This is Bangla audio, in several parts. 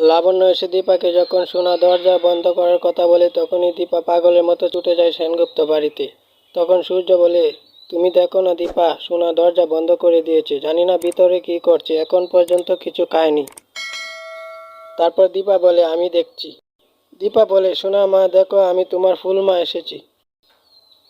লাবণ্য এসে দীপাকে যখন সোনা দরজা বন্ধ করার কথা বলে, তখনই দীপা পাগলের মতো ছুটে যায় সেনগুপ্ত বাড়িতে। তখন সূর্য বলে, তুমি দেখো না দীপা, সোনা দরজা বন্ধ করে দিয়েছে। জানি না ভিতরে কি করছে, এখন পর্যন্ত কিছু খায়নি। তারপর দীপা বলে, আমি দেখছি। দীপা বলে, সোনা মা, দেখো, আমি তোমার ফুল মা এসেছি।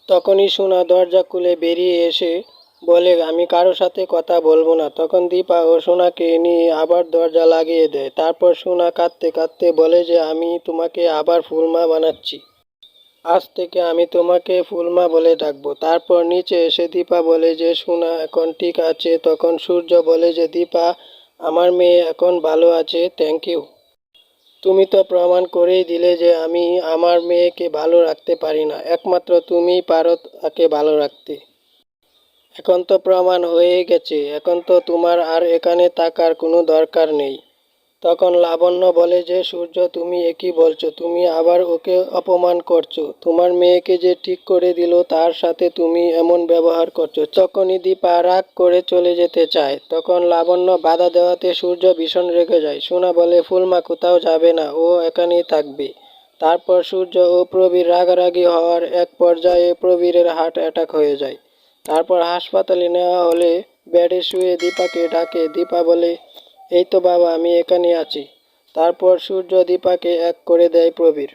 তখনই সোনা দরজা খুলে বেরিয়ে এসে বলে, আমি কারও সাথে কথা বলব না। তখন দীপা ও সোনাকে নিয়ে আবার দরজা লাগিয়ে দেয়। তারপর সোনা কাঁদতে কাঁদতে বলে যে, আমি তোমাকে আবার ফুলমা বানাচ্ছি। আজ থেকে আমি তোমাকে ফুলমা বলে ডাকবো। তারপর নিচে এসে দীপা বলে যে, সোনা এখন ঠিক আছে। তখন সূর্য বলে যে, দীপা, আমার মেয়ে এখন ভালো আছে। থ্যাংক ইউ তুমি তো প্রমাণ করেই দিলে যে, আমি আমার মেয়েকে ভালো রাখতে পারি না। একমাত্র তুমিই পারো তাকে ভালো রাখতে। এখন তো প্রমাণ হয়ে গেছে, এখন তো তোমার আর এখানে থাকার কোনো দরকার নেই। তখন লাবণ্য বলে যে, সূর্য, তুমি একই বলছো, তুমি আবার ওকে অপমান করছ। তোমার মেয়েকে যে ঠিক করে দিল, তার সাথে তুমি এমন ব্যবহার করছ। তখনই দীপা রাগ করে চলে যেতে চায়, তখন লাবণ্য বাধা দেওয়াতে সূর্য ভীষণ রেগে যায়। সোনা বলে ফুলমা কোথাও যাবে না, ও এখানেই থাকবে। তারপর সূর্য ও প্রবীর রাগারাগি হওয়ার এক পর্যায়ে প্রবীরের হার্ট অ্যাটাক হয়ে যায়। তারপর হাসপাতালে নেওয়া হলে ব্যাডে শুয়ে দীপাকে ডাকে, দীপা বলে, এই তো বাবা, আমি এখানে আছি। তারপর সূর্য দীপাকে এক করে দেয় প্রবীর।